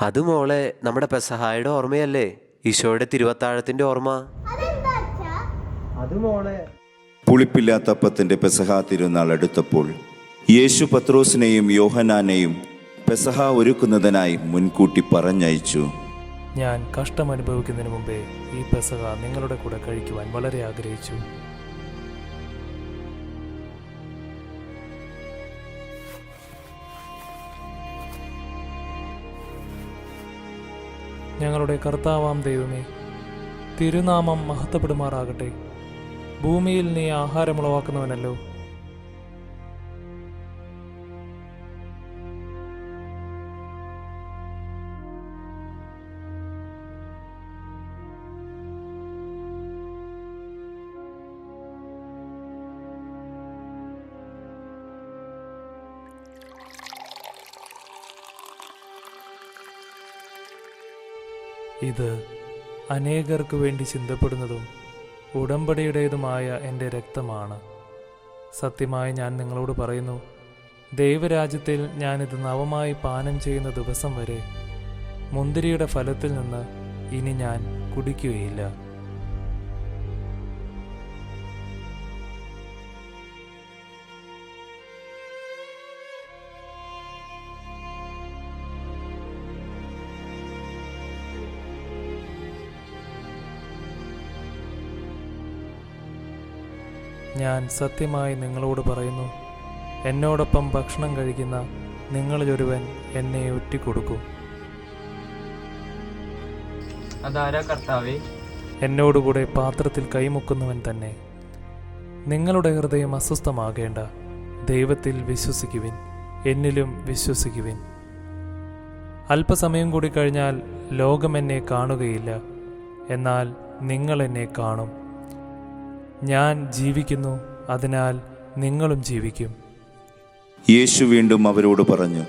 അത് മോളെ നമ്മുടെ പെസഹായുടെ ഓർമ്മയല്ലേ? ഈശോയുടെ തിരുവത്താഴത്തിന്റെ ഓർമ്മ. പുളിപ്പില്ലാത്ത അപ്പത്തിന്റെ പെസഹ തിരുനാൾ അടുത്തപ്പോൾ യേശു പത്രോസിനെയും യോഹനാനെയും പെസഹ ഒരുക്കുന്നതിനായി മുൻകൂട്ടി പറഞ്ഞയച്ചു. ഞാൻ കഷ്ടം അനുഭവിക്കുന്നതിന് മുമ്പേ ഈ പെസഹ നിങ്ങളുടെ കൂടെ കഴിക്കുവാൻ വളരെ ആഗ്രഹിച്ചു. ഞങ്ങളുടെ കർത്താവാം ദൈവമേ തിരുനാമം മഹത്വപ്പെടുമാറാകട്ടെ. ഭൂമിയിൽ നീ ആഹാരമുളവാക്കുന്നവനല്ലോ. ഇത് അനേകർക്ക് വേണ്ടി ചിന്തപ്പെടുന്നതും ഉടമ്പടിയുടേതുമായ എന്റെ രക്തമാണ്. സത്യമായി ഞാൻ നിങ്ങളോട് പറയുന്നു ദൈവരാജ്യത്തിൽ ഞാനിത് നവമായി പാനം ചെയ്യുന്ന ദിവസം വരെ മുന്തിരിയുടെ ഫലത്തിൽ നിന്ന് ഇനി ഞാൻ കുടിക്കുകയില്ല. ഞാൻ സത്യമായി നിങ്ങളോട് പറയുന്നു എന്നോടൊപ്പം ഭക്ഷണം കഴിക്കുന്ന നിങ്ങളിലൊരുവൻ എന്നെ ഒറ്റിക്കൊടുക്കും. അതാരാ കർത്താവേ? എന്നോടുകൂടെ പാത്രത്തിൽ കൈമുക്കുന്നവൻ തന്നെ. നിങ്ങളുടെ ഹൃദയം അസ്വസ്ഥമാകേണ്ട ദൈവത്തിൽ വിശ്വസിക്കുവിൻ എന്നിലും വിശ്വസിക്കുവിൻ. അല്പസമയം കൂടി കഴിഞ്ഞാൽ ലോകം എന്നെ കാണുകയില്ല എന്നാൽ നിങ്ങൾ എന്നെ കാണും. ഞാൻ ജീവിക്കുന്നു അതിനാൽ നിങ്ങളും ജീവിക്കും. യേശു വീണ്ടും അവരോട് പറഞ്ഞു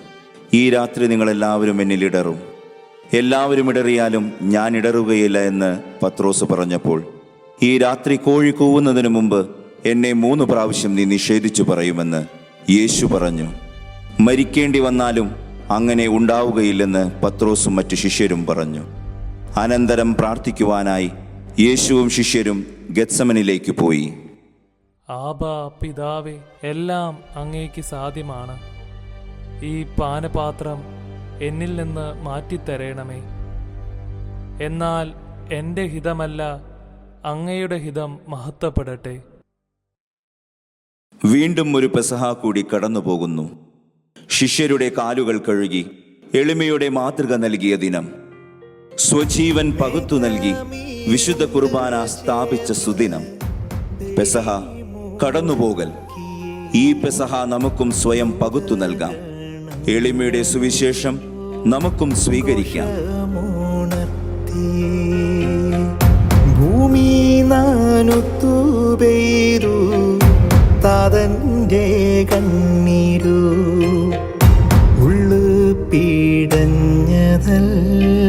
ഈ രാത്രി നിങ്ങളെല്ലാവരും എന്നിൽ ഇടറും. എല്ലാവരും ഇടറിയാലും ഞാൻ ഇടറുകയില്ല എന്ന് പത്രോസ് പറഞ്ഞപ്പോൾ ഈ രാത്രി കോഴി കൂവുന്നതിന് മുമ്പ് എന്നെ മൂന്ന് പ്രാവശ്യം നീ നിഷേധിച്ചു പറയുമെന്ന് യേശു പറഞ്ഞു. മരിക്കേണ്ടി വന്നാലും അങ്ങനെ ഉണ്ടാവുകയില്ലെന്ന് പത്രോസും മറ്റു ശിഷ്യരും പറഞ്ഞു. അനന്തരം പ്രാർത്ഥിക്കുവാനായി യേശുവും ശിഷ്യരും ഗത്സമനിലേക്ക് പോയി. ആബ പിതാവേ എല്ലാം അങ്ങേക്ക് സാധ്യമാണ്. ഈ പാനപാത്രം എന്നിൽ നിന്ന് മാറ്റിത്തരയണമേ എന്നാൽ എന്റെ ഹിതമല്ല അങ്ങയുടെ ഹിതം മഹത്വപ്പെടട്ടെ. വീണ്ടും ഒരു പെസഹ കൂടി കടന്നു പോകുന്നു ശിഷ്യരുടെ കാലുകൾ കഴുകി എളിമയുടെ മാതൃക നൽകിയ ദിനം. സ്വജീവൻ പകുത്തു നൽകി. വിശുദ്ധ കുർബാന സ്ഥാപിച്ച സുദിനം. പെസഹ കടന്നുപോകൽ. ഈ പെസഹ നമുക്കും സ്വയം പകുത്തു നൽകാം. എളിമയുടെ സുവിശേഷം നമുക്കും സ്വീകരിക്കാം. ഭൂമി കണ്ണീരു ഉള്ളു പീടഞ്ഞതല്ല